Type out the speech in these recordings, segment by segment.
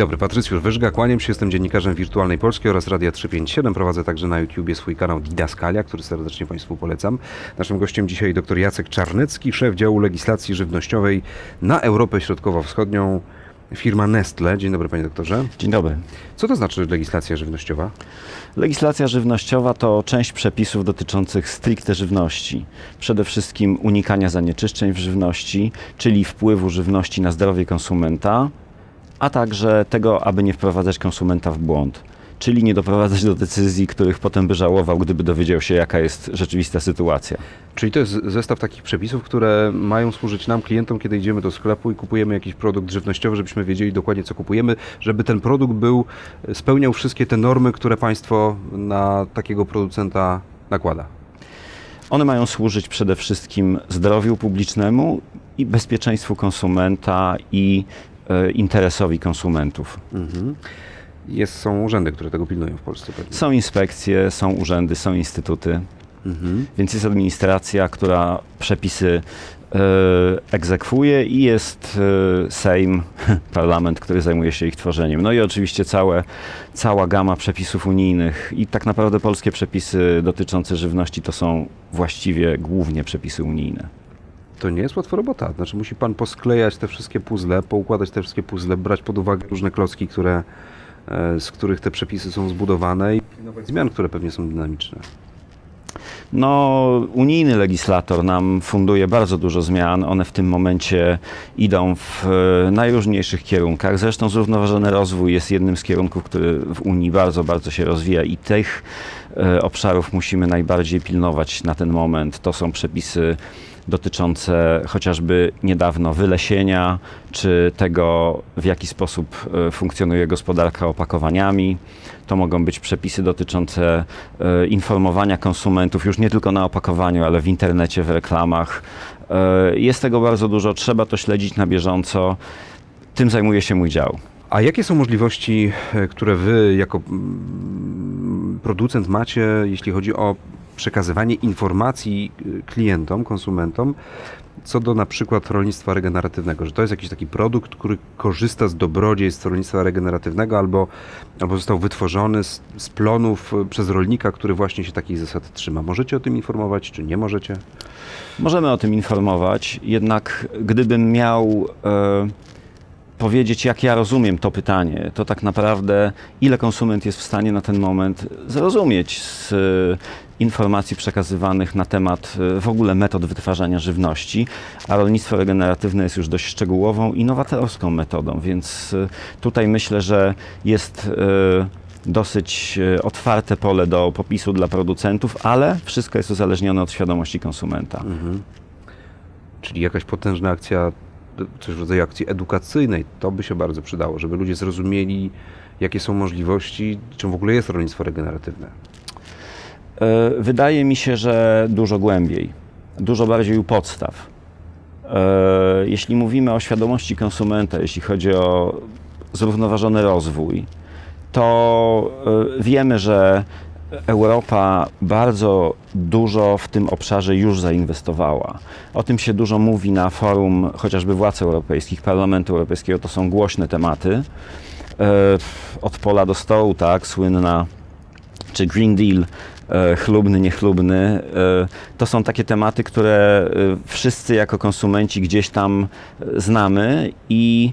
Dobry, Patrycjusz Wyżga, kłaniam się, jestem dziennikarzem Wirtualnej Polski oraz Radia 357. Prowadzę także na YouTubie swój kanał Didaskalia, który serdecznie Państwu polecam. Naszym gościem dzisiaj dr Jacek Czarnecki, szef działu legislacji żywnościowej na Europę Środkowo-Wschodnią, firma Nestle. Dzień dobry Panie doktorze. Dzień dobry. Co to znaczy legislacja żywnościowa? Legislacja żywnościowa to część przepisów dotyczących stricte żywności. Przede wszystkim unikania zanieczyszczeń w żywności, czyli wpływu żywności na zdrowie konsumenta, a także tego, aby nie wprowadzać konsumenta w błąd. Czyli nie doprowadzać do decyzji, których potem by żałował, gdyby dowiedział się, jaka jest rzeczywista sytuacja. Czyli to jest zestaw takich przepisów, które mają służyć nam, klientom, kiedy idziemy do sklepu i kupujemy jakiś produkt żywnościowy, żebyśmy wiedzieli dokładnie, co kupujemy, żeby ten produkt był, spełniał wszystkie te normy, które państwo na takiego producenta nakłada. One mają służyć przede wszystkim zdrowiu publicznemu i bezpieczeństwu konsumenta i e, interesowi konsumentów. Mhm. Jest, są urzędy, które tego pilnują w Polsce pewnie. Są inspekcje, są urzędy, są instytuty, Mhm. więc jest administracja, która przepisy e, egzekwuje i jest e, Sejm, parlament, który zajmuje się ich tworzeniem. No i oczywiście całe, cała gama przepisów unijnych i tak naprawdę polskie przepisy dotyczące żywności to są właściwie głównie przepisy unijne. To nie jest łatwa robota. Znaczy musi pan posklejać te wszystkie puzzle, poukładać te wszystkie puzzle, brać pod uwagę różne klocki, które, e, z których te przepisy są zbudowane i zmian, które pewnie są dynamiczne. No, unijny legislator nam funduje bardzo dużo zmian. One w tym momencie idą w e, najróżniejszych kierunkach. Zresztą zrównoważony rozwój jest jednym z kierunków, który w Unii bardzo, bardzo się rozwija i tych e, obszarów musimy najbardziej pilnować na ten moment. To są przepisy dotyczące chociażby niedawno wylesienia, czy tego, w jaki sposób e, funkcjonuje gospodarka opakowaniami. To mogą być przepisy dotyczące e, informowania konsumentów już nie tylko na opakowaniu, ale w internecie, w reklamach. E, Jest tego bardzo dużo, trzeba to śledzić na bieżąco. Tym zajmuje się mój dział. A jakie są możliwości, które wy jako mm, producent macie, jeśli chodzi o przekazywanie informacji e, klientom, konsumentom, co do na przykład rolnictwa regeneratywnego, że to jest jakiś taki produkt, który korzysta z dobrodziejstw rolnictwa regeneratywnego albo, albo został wytworzony z, z plonów e, przez rolnika, który właśnie się takich zasad trzyma. Możecie o tym informować, czy nie możecie? Możemy o tym informować, jednak gdybym miał e, powiedzieć, jak ja rozumiem to pytanie, to tak naprawdę ile konsument jest w stanie na ten moment zrozumieć z e, informacji przekazywanych na temat e, w ogóle metod wytwarzania żywności, a rolnictwo regeneratywne jest już dość szczegółową i nowatorską metodą, więc e, tutaj myślę, że jest dosyć otwarte pole do popisu dla producentów, ale wszystko jest uzależnione od świadomości konsumenta. Mhm. Czyli jakaś potężna akcja, coś w rodzaju akcji edukacyjnej, to by się bardzo przydało, żeby ludzie zrozumieli, jakie są możliwości, czym w ogóle jest rolnictwo regeneratywne. E, Wydaje mi się, że dużo głębiej, dużo bardziej u podstaw. E, Jeśli mówimy o świadomości konsumenta, jeśli chodzi o zrównoważony rozwój, to e, wiemy, że Europa bardzo dużo w tym obszarze już zainwestowała. O tym się dużo mówi na forum chociażby władz europejskich, Parlamentu Europejskiego. To są głośne tematy. E, Od pola do stołu, tak, słynna czy Green Deal, e, chlubny, niechlubny, e, to są takie tematy, które wszyscy jako konsumenci gdzieś tam znamy i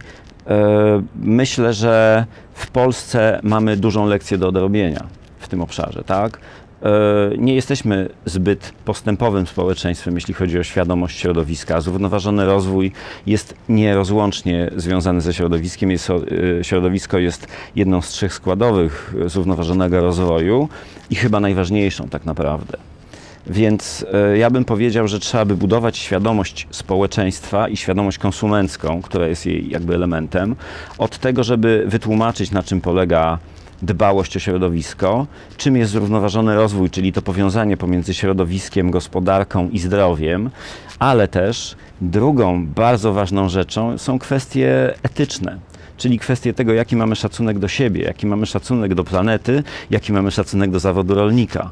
myślę, że w Polsce mamy dużą lekcję do odrobienia w tym obszarze, tak? E, Nie jesteśmy zbyt postępowym społeczeństwem, jeśli chodzi o świadomość środowiska. Zrównoważony rozwój jest nierozłącznie związany ze środowiskiem. Jest, e, środowisko jest jedną z trzech składowych zrównoważonego rozwoju i chyba najważniejszą tak naprawdę. Więc e, ja bym powiedział, że trzeba by budować świadomość społeczeństwa i świadomość konsumencką, która jest jej jakby elementem, od tego, żeby wytłumaczyć, na czym polega dbałość o środowisko, czym jest zrównoważony rozwój, czyli to powiązanie pomiędzy środowiskiem, gospodarką i zdrowiem, ale też drugą bardzo ważną rzeczą są kwestie etyczne. Czyli kwestie tego, jaki mamy szacunek do siebie, jaki mamy szacunek do planety, jaki mamy szacunek do zawodu rolnika.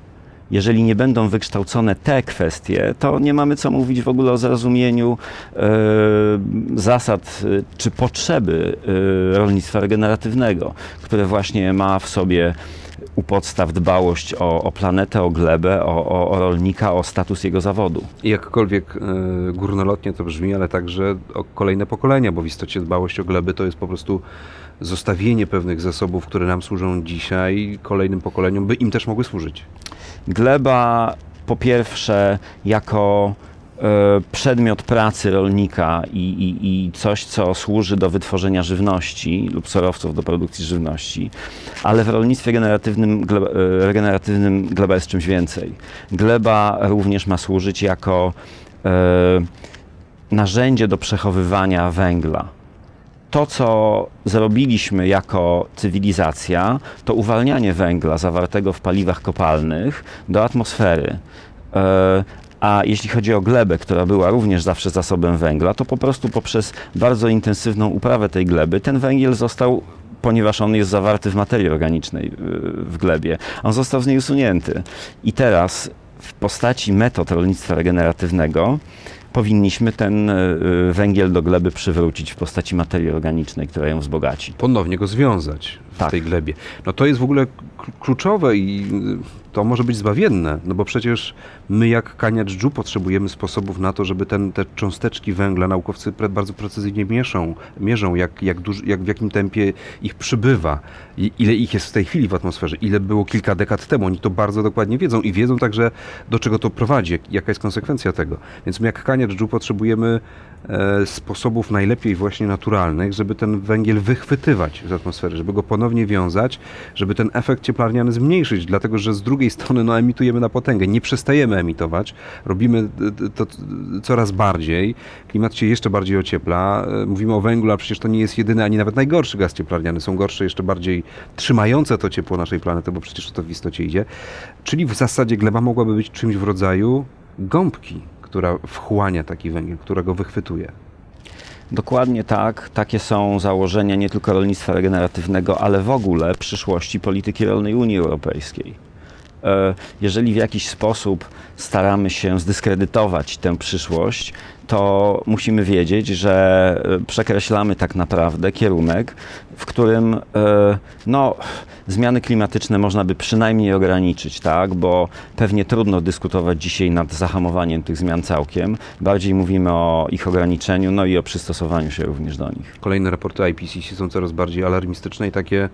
Jeżeli nie będą wykształcone te kwestie, to nie mamy co mówić w ogóle o zrozumieniu e, zasad e, czy potrzeby e, rolnictwa regeneratywnego, które właśnie ma w sobie u podstaw dbałość o, o planetę, o glebę, o, o, o rolnika, o status jego zawodu. I jakkolwiek e, górnolotnie to brzmi, ale także o kolejne pokolenia, bo w istocie dbałość o gleby to jest po prostu zostawienie pewnych zasobów, które nam służą dzisiaj, kolejnym pokoleniom, by im też mogły służyć. Gleba po pierwsze jako przedmiot pracy rolnika i, i, i coś, co służy do wytworzenia żywności lub surowców do produkcji żywności, ale w rolnictwie regeneratywnym, gleba, e, regeneratywnym gleba jest czymś więcej. Gleba również ma służyć jako e, narzędzie do przechowywania węgla. To, co zrobiliśmy jako cywilizacja, to uwalnianie węgla zawartego w paliwach kopalnych do atmosfery. A jeśli chodzi o glebę, która była również zawsze zasobem węgla, to po prostu poprzez bardzo intensywną uprawę tej gleby ten węgiel został, ponieważ on jest zawarty w materii organicznej y, w glebie, on został z niej usunięty. I teraz w postaci metod rolnictwa regeneratywnego powinniśmy ten y, węgiel do gleby przywrócić w postaci materii organicznej, która ją wzbogaci. Ponownie go związać w Tak. tej glebie. No to jest w ogóle kl- kluczowe i y, to może być zbawienne, no bo przecież my jak kania dżdżu potrzebujemy sposobów na to, żeby ten, te cząsteczki węgla, naukowcy bardzo precyzyjnie mieszą, mierzą, jak, jak, duż, jak w jakim tempie ich przybywa, i ile ich jest w tej chwili w atmosferze, ile było kilka dekad temu. Oni to bardzo dokładnie wiedzą i wiedzą także, do czego to prowadzi, jak, jaka jest konsekwencja tego. Więc my jak kania dżdżu potrzebujemy e, sposobów najlepiej właśnie naturalnych, żeby ten węgiel wychwytywać z atmosfery, żeby go ponownie wiązać, żeby ten efekt cieplarniany zmniejszyć, dlatego że z drugiej strony no, emitujemy na potęgę, nie przestajemy emitować, robimy to coraz bardziej, klimat się jeszcze bardziej ociepla, E, mówimy o węglu, a przecież to nie jest jedyny, ani nawet najgorszy gaz cieplarniany, są gorsze jeszcze bardziej trzymające to ciepło naszej planety, bo przecież to w istocie idzie, czyli w zasadzie gleba mogłaby być czymś w rodzaju gąbki, która wchłania taki węgiel, która go wychwytuje. Dokładnie tak. Takie są założenia nie tylko rolnictwa regeneratywnego, ale w ogóle przyszłości polityki rolnej Unii Europejskiej. E, Jeżeli w jakiś sposób staramy się zdyskredytować tę przyszłość, to musimy wiedzieć, że e, przekreślamy tak naprawdę kierunek, w którym e, no, zmiany klimatyczne można by przynajmniej ograniczyć, tak? bo pewnie trudno dyskutować dzisiaj nad zahamowaniem tych zmian całkiem. Bardziej mówimy o ich ograniczeniu, no i o przystosowaniu się również do nich. Kolejne raporty IPCC są coraz bardziej alarmistyczne i takie,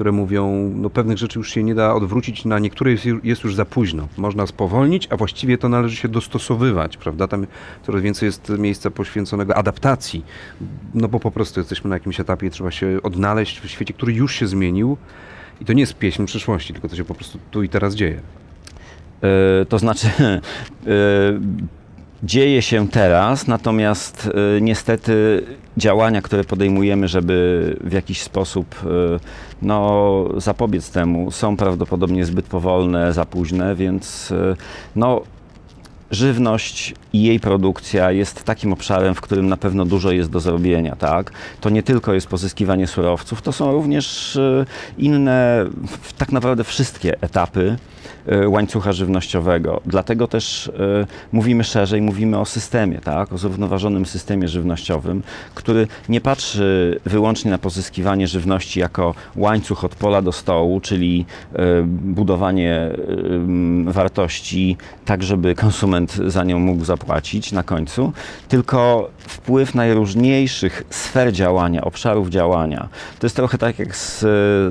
które mówią, no pewnych rzeczy już się nie da odwrócić, na niektóre jest, jest już za późno. Można spowolnić, a właściwie to należy się dostosowywać, prawda? Tam coraz więcej jest miejsca poświęconego adaptacji, no bo po prostu jesteśmy na jakimś etapie trzeba się odnaleźć w świecie, który już się zmienił i to nie jest pieśń przyszłości, tylko to się po prostu tu i teraz dzieje. E, To znaczy, e, dzieje się teraz, natomiast e, niestety działania, które podejmujemy, żeby w jakiś sposób e, no, zapobiec temu, są prawdopodobnie zbyt powolne, za późne, więc e, no, żywność i jej produkcja jest takim obszarem, w którym na pewno dużo jest do zrobienia, tak? To nie tylko jest pozyskiwanie surowców, to są również e, inne, tak naprawdę wszystkie etapy e, łańcucha żywnościowego. Dlatego też e, mówimy szerzej, mówimy o systemie, tak? O zrównoważonym systemie żywnościowym, który nie patrzy wyłącznie na pozyskiwanie żywności jako łańcuch od pola do stołu, czyli budowanie wartości tak, żeby konsument za nią mógł zapłacić na końcu, tylko wpływ najróżniejszych sfer działania, obszarów działania. To jest trochę tak jak z,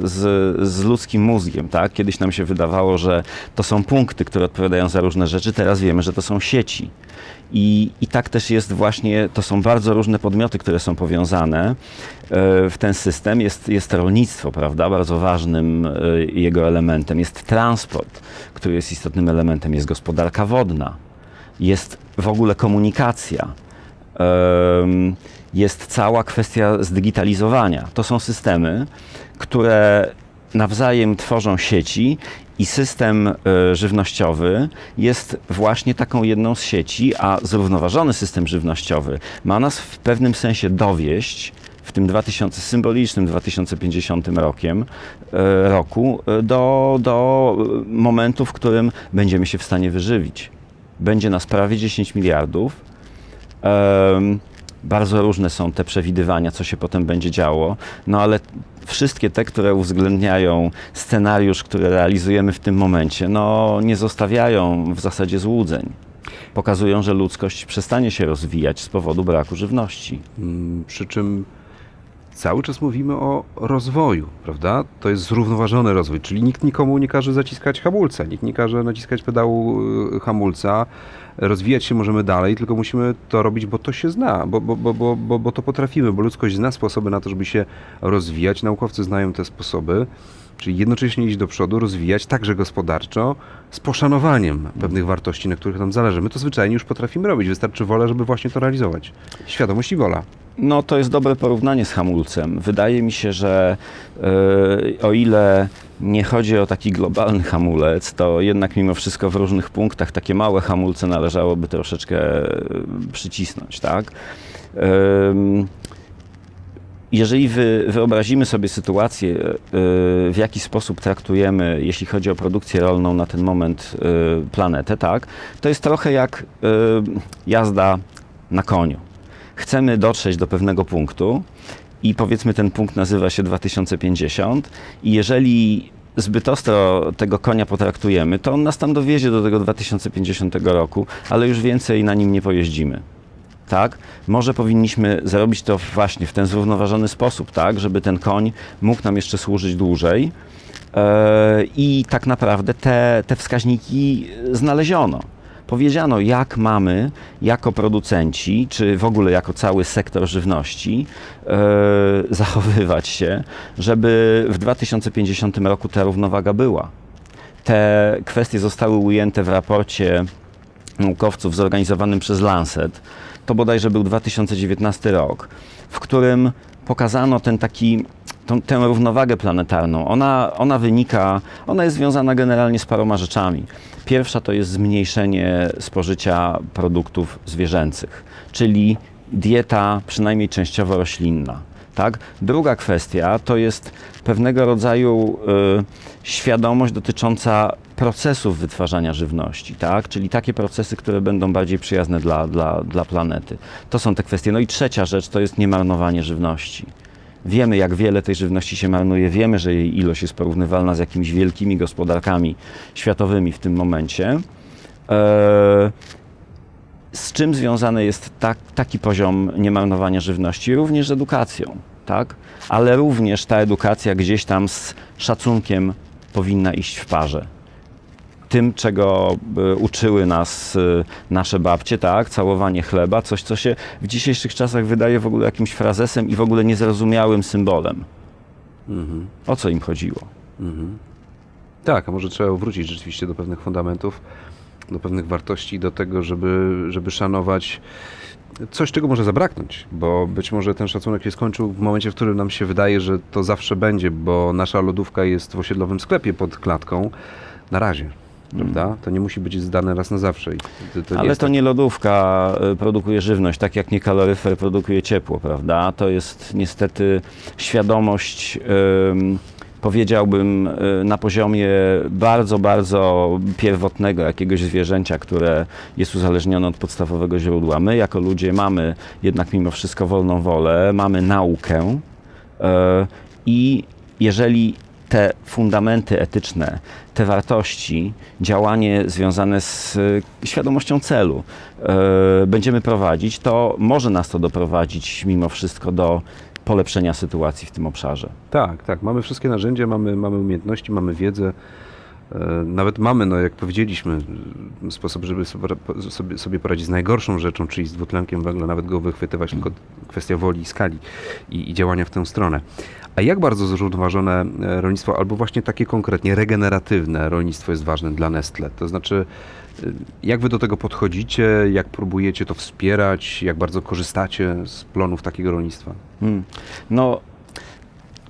z, z ludzkim mózgiem, tak? Kiedyś nam się wydawało, że to są punkty, które odpowiadają za różne rzeczy, teraz wiemy, że to są sieci. I, I tak też jest właśnie, to są bardzo różne podmioty, które są powiązane e, w ten system. Jest, jest rolnictwo, prawda, bardzo ważnym e, jego elementem. Jest transport, który jest istotnym elementem. Jest gospodarka wodna. Jest w ogóle komunikacja. Jest cała kwestia zdigitalizowania. To są systemy, które nawzajem tworzą sieci i system e, żywnościowy jest właśnie taką jedną z sieci, a zrównoważony system żywnościowy ma nas w pewnym sensie dowieść w w tym 2000, symbolicznym 2050 rokiem, e, roku e, do, do momentu, w którym będziemy się w stanie wyżywić. Będzie nas prawie 10 miliardów. Em, Bardzo różne są te przewidywania, co się potem będzie działo, no ale wszystkie te, które uwzględniają scenariusz, który realizujemy w tym momencie, no nie zostawiają w zasadzie złudzeń. Pokazują, że ludzkość przestanie się rozwijać z powodu braku żywności. Mm, Przy czym cały czas mówimy o rozwoju, prawda? To jest zrównoważony rozwój, czyli nikt nikomu nie każe zaciskać hamulca, nikt nie każe naciskać pedału y, hamulca. Rozwijać się możemy dalej, tylko musimy to robić, bo to się zna, bo, bo, bo, bo, bo, bo to potrafimy, bo ludzkość zna sposoby na to, żeby się rozwijać. Naukowcy znają te sposoby, czyli jednocześnie iść do przodu, rozwijać także gospodarczo, z poszanowaniem pewnych wartości, na których nam zależy. My to zwyczajnie już potrafimy robić, wystarczy wola, żeby właśnie to realizować. Świadomość i wola. No to jest dobre porównanie z hamulcem. Wydaje mi się, że e, o ile nie chodzi o taki globalny hamulec, to jednak mimo wszystko w różnych punktach takie małe hamulce należałoby troszeczkę e, przycisnąć, tak? Em, jeżeli wy, wyobrazimy sobie sytuację, e, w jaki sposób traktujemy, jeśli chodzi o produkcję rolną na ten moment e, planetę, tak, to jest trochę jak e, jazda na koniu. Chcemy dotrzeć do pewnego punktu i powiedzmy ten punkt nazywa się 2050 i jeżeli zbyt ostro tego konia potraktujemy, to on nas tam dowiezie do tego 2050 roku, ale już więcej na nim nie pojeździmy tak? Może powinniśmy zrobić to właśnie w ten zrównoważony sposób, tak? Żeby ten koń mógł nam jeszcze służyć dłużej. E, I tak naprawdę te, te wskaźniki znaleziono. Powiedziano, jak mamy jako producenci, czy w ogóle jako cały sektor żywności, e, zachowywać się, żeby w 2050 roku ta równowaga była. Te kwestie zostały ujęte w raporcie naukowców zorganizowanym przez Lancet. To bodajże był 2019 rok, w którym pokazano ten taki, tą, tę równowagę planetarną. Ona, ona wynika, ona jest związana generalnie z paroma rzeczami. Pierwsza to jest zmniejszenie spożycia produktów zwierzęcych, czyli dieta przynajmniej częściowo roślinna. Tak? Druga kwestia to jest pewnego rodzaju y, świadomość dotycząca procesów wytwarzania żywności, tak? czyli takie procesy, które będą bardziej przyjazne dla, dla, dla planety. To są te kwestie. No i trzecia rzecz to jest niemarnowanie żywności. Wiemy, jak wiele tej żywności się marnuje, wiemy, że jej ilość jest porównywalna z jakimiś wielkimi gospodarkami światowymi w tym momencie. Eee, z czym związany jest tak, taki poziom niemarnowania żywności? Również z edukacją, tak? Ale również ta edukacja gdzieś tam z szacunkiem powinna iść w parze. Tym, czego y, uczyły nas y, nasze babcie, tak? Całowanie chleba, coś, co się w dzisiejszych czasach wydaje w ogóle jakimś frazesem i w ogóle niezrozumiałym symbolem. Mhm. O co im chodziło? Mhm. Tak, a może trzeba wrócić rzeczywiście do pewnych fundamentów, do pewnych wartości, do tego, żeby, żeby szanować coś, czego może zabraknąć, bo być może ten szacunek się skończył w momencie, w którym nam się wydaje, że to zawsze będzie, bo nasza lodówka jest w osiedlowym sklepie pod klatką. Na razie. Prawda? To nie musi być zdane raz na zawsze. To, to Ale to tak- nie lodówka y, produkuje żywność, tak jak nie kaloryfer produkuje ciepło, prawda? To jest niestety świadomość, ym, powiedziałbym, y, na poziomie bardzo, bardzo pierwotnego jakiegoś zwierzęcia, które jest uzależnione od podstawowego źródła. My jako ludzie mamy jednak mimo wszystko wolną wolę, mamy naukę y, i jeżeli te fundamenty etyczne, te wartości, działanie związane z y, świadomością celu y, będziemy prowadzić, to może nas to doprowadzić mimo wszystko do polepszenia sytuacji w tym obszarze. Tak, tak. Mamy wszystkie narzędzia, mamy, mamy umiejętności, mamy wiedzę. E, Nawet mamy, no jak powiedzieliśmy, sposób, żeby sobie poradzić z najgorszą rzeczą, czyli z dwutlenkiem węgla, nawet go wychwytywać, tylko kwestia woli i skali i, i działania w tę stronę. A jak bardzo zrównoważone e, rolnictwo, albo właśnie takie konkretnie regeneratywne rolnictwo jest ważne dla Nestle? To znaczy, e, jak wy do tego podchodzicie, jak próbujecie to wspierać, jak bardzo korzystacie z plonów takiego rolnictwa? Hmm. No,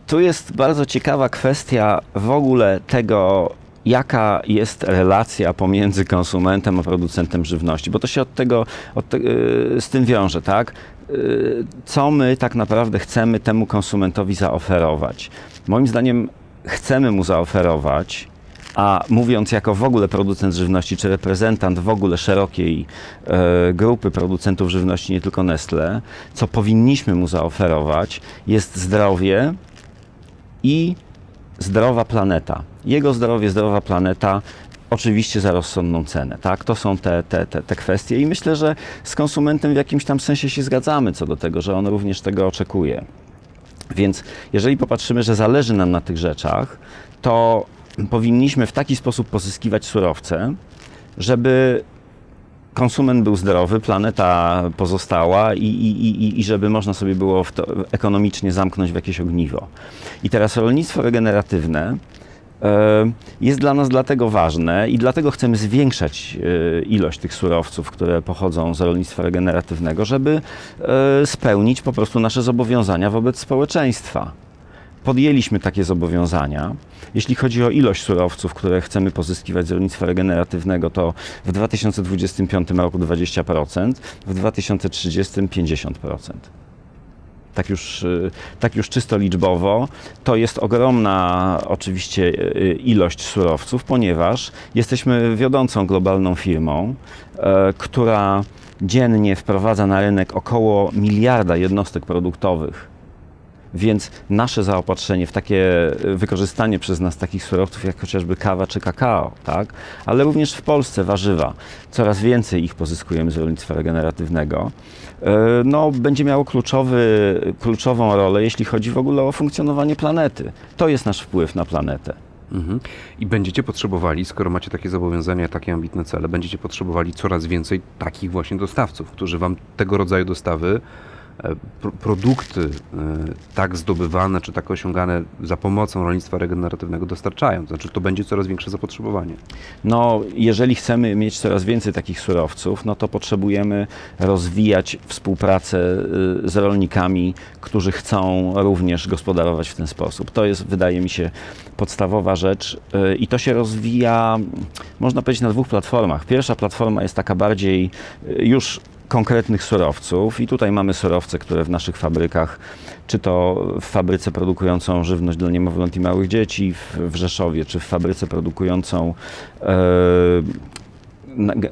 tu jest bardzo ciekawa kwestia w ogóle tego, jaka jest relacja pomiędzy konsumentem a producentem żywności, bo to się od tego, od te, yy, z tym wiąże, tak? y, co my tak naprawdę chcemy temu konsumentowi zaoferować. Moim zdaniem chcemy mu zaoferować, a mówiąc jako w ogóle producent żywności, czy reprezentant w ogóle szerokiej e, grupy producentów żywności, nie tylko Nestle, co powinniśmy mu zaoferować, jest zdrowie i zdrowa planeta. Jego zdrowie, zdrowa planeta, oczywiście za rozsądną cenę. Tak? To są te, te, te, te kwestie i myślę, że z konsumentem w jakimś tam sensie się zgadzamy co do tego, że on również tego oczekuje. Więc jeżeli popatrzymy, że zależy nam na tych rzeczach, to powinniśmy w taki sposób pozyskiwać surowce, żeby konsument był zdrowy, planeta pozostała i, i, i, i żeby można sobie było ekonomicznie zamknąć w jakieś ogniwo. I teraz rolnictwo regeneratywne e, jest dla nas dlatego ważne i dlatego chcemy zwiększać e, ilość tych surowców, które pochodzą z rolnictwa regeneratywnego, żeby e, spełnić po prostu nasze zobowiązania wobec społeczeństwa podjęliśmy takie zobowiązania. Jeśli chodzi o ilość surowców, które chcemy pozyskiwać z rolnictwa regeneratywnego, to w 2025 roku 20%, w 2030 50%. Tak już, y, tak już czysto liczbowo, to jest ogromna oczywiście y, ilość surowców, ponieważ jesteśmy wiodącą globalną firmą, która dziennie wprowadza na rynek około miliarda jednostek produktowych więc nasze zaopatrzenie w takie y, wykorzystanie przez nas takich surowców jak chociażby kawa czy kakao, tak? ale również w Polsce warzywa, coraz więcej ich pozyskujemy z rolnictwa regeneratywnego, y, no, będzie miało kluczowy, kluczową rolę, jeśli chodzi w ogóle o funkcjonowanie planety. To jest nasz wpływ na planetę. Mhm. I będziecie potrzebowali, skoro macie takie zobowiązania, takie ambitne cele, będziecie potrzebowali coraz więcej takich właśnie dostawców, którzy wam tego rodzaju dostawy, e, produkty e, tak zdobywane czy tak osiągane za pomocą rolnictwa regeneratywnego dostarczają. Znaczy to będzie coraz większe zapotrzebowanie. No, jeżeli chcemy mieć coraz więcej takich surowców, no to potrzebujemy rozwijać współpracę y, z rolnikami, którzy chcą również gospodarować w ten sposób. To jest, wydaje mi się, podstawowa rzecz y, i to się rozwija, można powiedzieć, na dwóch platformach. Pierwsza platforma jest taka bardziej y, już konkretnych surowców i tutaj mamy surowce, które w naszych fabrykach, czy to w fabryce produkującą żywność dla niemowląt i małych dzieci w, Rzeszowie, czy w fabryce produkującą e,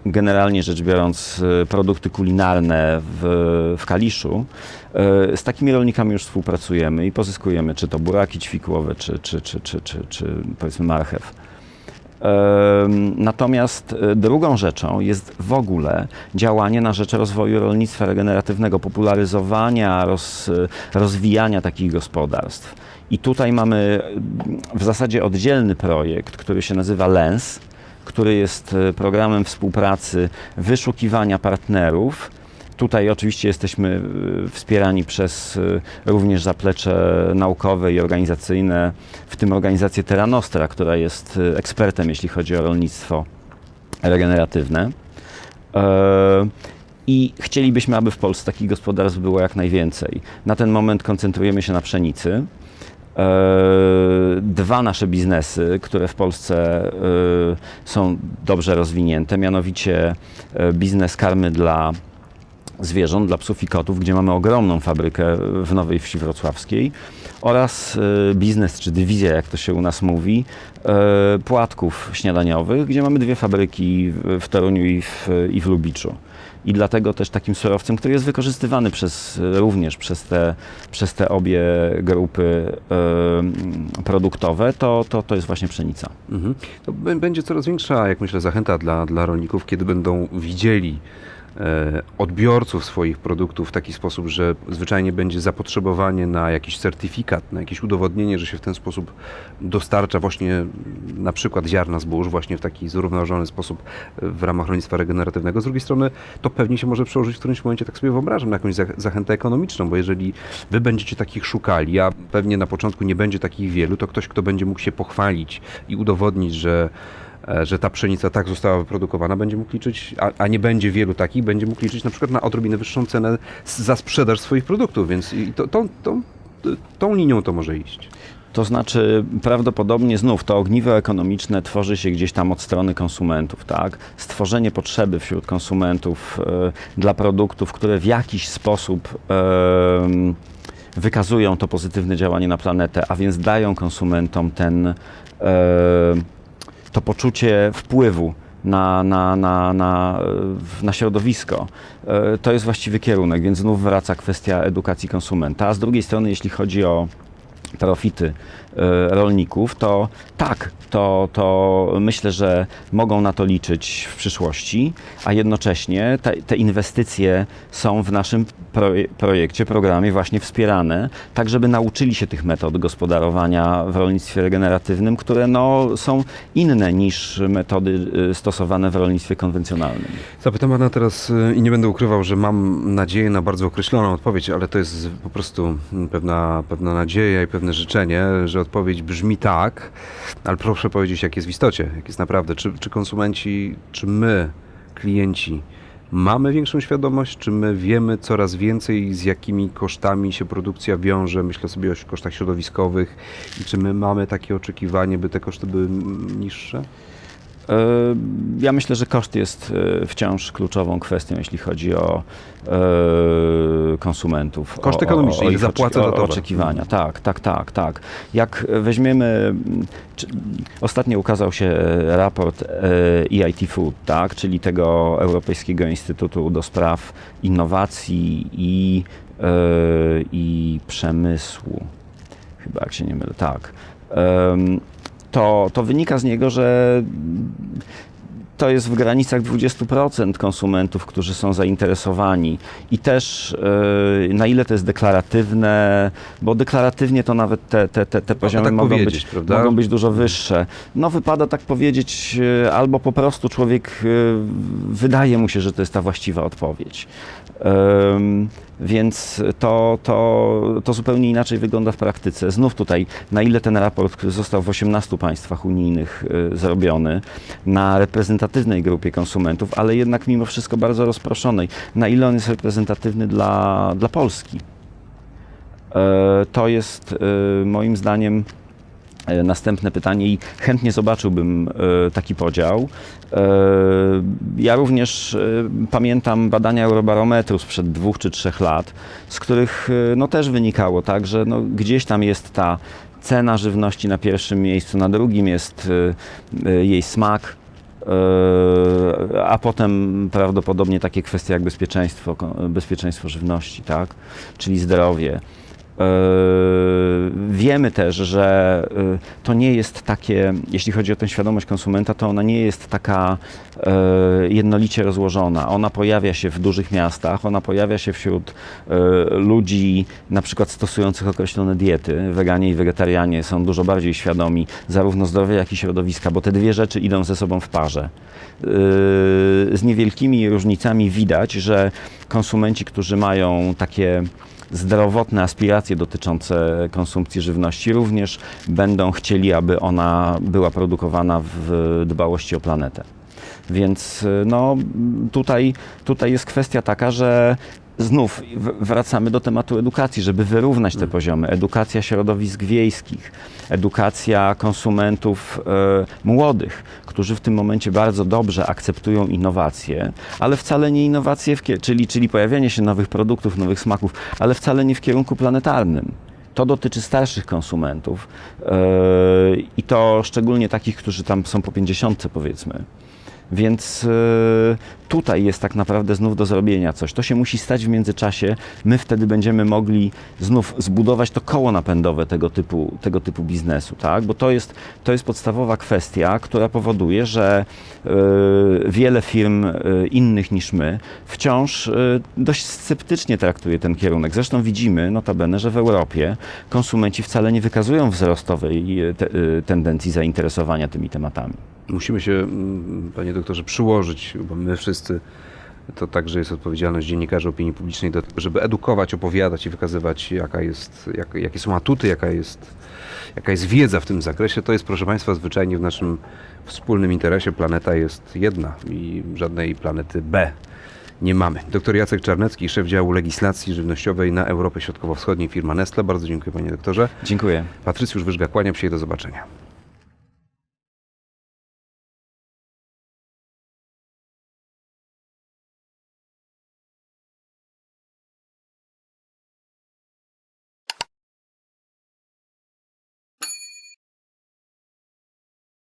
generalnie rzecz biorąc e, produkty kulinarne w, w Kaliszu, e, z takimi rolnikami już współpracujemy i pozyskujemy czy to buraki ćwikłowe, czy, czy, czy, czy, czy, czy powiedzmy marchew. Natomiast e, drugą rzeczą jest w ogóle działanie na rzecz rozwoju rolnictwa regeneratywnego, popularyzowania, roz, rozwijania takich gospodarstw. I tutaj mamy w zasadzie oddzielny projekt, który się nazywa LENS, który jest e, programem współpracy, wyszukiwania partnerów. Tutaj oczywiście jesteśmy e, wspierani przez e, również zaplecze naukowe i organizacyjne, w tym organizację Terra Nostra, która jest e, ekspertem, jeśli chodzi o rolnictwo regeneratywne. E, I chcielibyśmy, aby w Polsce takich gospodarstw było jak najwięcej. Na ten moment koncentrujemy się na pszenicy. E, Dwa nasze biznesy, które w Polsce są dobrze rozwinięte, mianowicie e, biznes karmy dla zwierząt, dla psów i kotów, gdzie mamy ogromną fabrykę w Nowej Wsi Wrocławskiej oraz e, biznes, czy dywizja, jak to się u nas mówi, e, płatków śniadaniowych, gdzie mamy dwie fabryki w- Toruniu i w, i w Lubiczu. I dlatego też takim surowcem, który jest wykorzystywany przez, również przez te, przez te obie grupy e, produktowe, to, to, to jest właśnie pszenica. Mhm. Będzie coraz większa, jak myślę, zachęta dla, dla rolników, kiedy będą widzieli odbiorców swoich produktów w taki sposób, że zwyczajnie będzie zapotrzebowanie na jakiś certyfikat, na jakieś udowodnienie, że się w ten sposób dostarcza właśnie na przykład ziarna zbóż właśnie w taki zrównoważony sposób e, w ramach rolnictwa regeneratywnego. Z drugiej strony to pewnie się może przełożyć w którymś momencie, tak sobie wyobrażam, na jakąś zach- zachętę ekonomiczną, bo jeżeli wy będziecie takich szukali, a pewnie na początku nie będzie takich wielu, to ktoś, kto będzie mógł się pochwalić i udowodnić, że e, że ta pszenica tak została wyprodukowana, będzie mógł liczyć, a, a nie będzie wielu takich, będzie mógł liczyć na przykład na odrobinę wyższą cenę za sprzedaż swoich produktów, więc i to, tą, tą, linią to może iść. To znaczy, prawdopodobnie znów to ogniwo ekonomiczne tworzy się gdzieś tam od strony konsumentów, tak? Stworzenie potrzeby wśród konsumentów e, dla produktów, które w jakiś sposób em, wykazują to pozytywne działanie na planetę, a więc dają konsumentom ten, e, to poczucie wpływu na, na, na, na, na środowisko. E, To jest właściwy kierunek, więc znów wraca kwestia edukacji konsumenta. A z drugiej strony, jeśli chodzi o profity rolników, to tak, to, to myślę, że mogą na to liczyć w przyszłości, a jednocześnie te, te inwestycje są w naszym proje- projekcie, programie właśnie wspierane, tak żeby nauczyli się tych metod gospodarowania w rolnictwie regeneratywnym, które no, są inne niż metody e, stosowane w rolnictwie konwencjonalnym. Zapytam pana teraz y, i nie będę ukrywał, że mam nadzieję na bardzo określoną odpowiedź, ale to jest po prostu mm, pewna, pewna nadzieja i pewne życzenie, że odpowiedź brzmi tak, ale proszę powiedzieć, jak jest w istocie, jak jest naprawdę. Czy, czy konsumenci, czy my, klienci, mamy większą świadomość, czy my wiemy coraz więcej, z jakimi kosztami się produkcja wiąże, myślę sobie o kosztach środowiskowych i czy my mamy takie oczekiwanie, by te koszty były niższe? E, Ja myślę, że koszt jest e, wciąż kluczową kwestią, jeśli chodzi o e, konsumentów. Koszt o- o- ekonomiczny, o ile ich zapłacę za towar. oczekiwania. Tak, tak, tak, tak. Jak weźmiemy, czy, ostatnio ukazał się raport EIT Food, tak, czyli tego Europejskiego Instytutu do Spraw Innowacji i, i Przemysłu. Chyba, jak się nie mylę, tak. To, to wynika z niego, że to jest w granicach 20% konsumentów, którzy są zainteresowani. I też e, na ile to jest deklaratywne, bo deklaratywnie to nawet te, te, te, te poziomy tak mogą, być, prawda? mogą być dużo wyższe. No wypada tak powiedzieć, e, albo po prostu człowiek e, wydaje mu się, że to jest ta właściwa odpowiedź. Więc to, to, to zupełnie inaczej wygląda w praktyce. Znów tutaj, na ile ten raport, który został w 18 państwach unijnych y, zrobiony, na reprezentatywnej grupie konsumentów, ale jednak mimo wszystko bardzo rozproszonej, na ile on jest reprezentatywny dla, dla Polski. E, To jest e, moim zdaniem e, następne pytanie i chętnie zobaczyłbym taki podział. Ja również pamiętam badania Eurobarometru sprzed dwóch czy trzech lat, z których no, też wynikało, tak, że no, gdzieś tam jest ta cena żywności na pierwszym miejscu, na drugim jest jej smak, a potem prawdopodobnie takie kwestie jak bezpieczeństwo, bezpieczeństwo żywności, tak? czyli zdrowie. E, Wiemy też, że e, to nie jest takie, jeśli chodzi o tę świadomość konsumenta, to ona nie jest taka e, jednolicie rozłożona. Ona pojawia się w dużych miastach, ona pojawia się wśród ludzi na przykład stosujących określone diety. Weganie i wegetarianie są dużo bardziej świadomi zarówno zdrowia, jak i środowiska, bo te dwie rzeczy idą ze sobą w parze. Yy, Z niewielkimi różnicami widać, że konsumenci, którzy mają takie zdrowotne aspiracje dotyczące konsumpcji żywności, również będą chcieli, aby ona była produkowana w dbałości o planetę. Więc y, no, tutaj, tutaj jest kwestia taka, że znów wracamy do tematu edukacji, żeby wyrównać te poziomy. Edukacja środowisk wiejskich, edukacja konsumentów e, młodych, którzy w tym momencie bardzo dobrze akceptują innowacje, ale wcale nie innowacje, w, czyli, czyli pojawianie się nowych produktów, nowych smaków, ale wcale nie w kierunku planetarnym. To dotyczy starszych konsumentów e, i to szczególnie takich, którzy tam są po 50 powiedzmy. Więc e, tutaj jest tak naprawdę znów do zrobienia coś. To się musi stać w międzyczasie. My wtedy będziemy mogli znów zbudować to koło napędowe tego typu, tego typu biznesu, tak? Bo to jest, to jest podstawowa kwestia, która powoduje, że e, wiele firm e, innych niż my wciąż dość sceptycznie traktuje ten kierunek. Zresztą widzimy, notabene, że w Europie konsumenci wcale nie wykazują wzrostowej te, tendencji zainteresowania tymi tematami. Musimy się, mm, panie doktorze, przyłożyć, bo my wszyscy, to także jest odpowiedzialność dziennikarzy opinii publicznej do tego, żeby edukować, opowiadać i wykazywać, jaka jest, jak, jakie są atuty, jaka jest, jaka jest wiedza w tym zakresie. To jest, proszę Państwa, zwyczajnie w naszym wspólnym interesie. Planeta jest jedna i żadnej planety B nie mamy. Doktor Jacek Czarnecki, szef działu legislacji żywnościowej na Europę Środkowo-Wschodniej firma Nestle. Bardzo dziękuję panie doktorze. Dziękuję. Patrycjusz Wyżga, kłaniam się i do zobaczenia.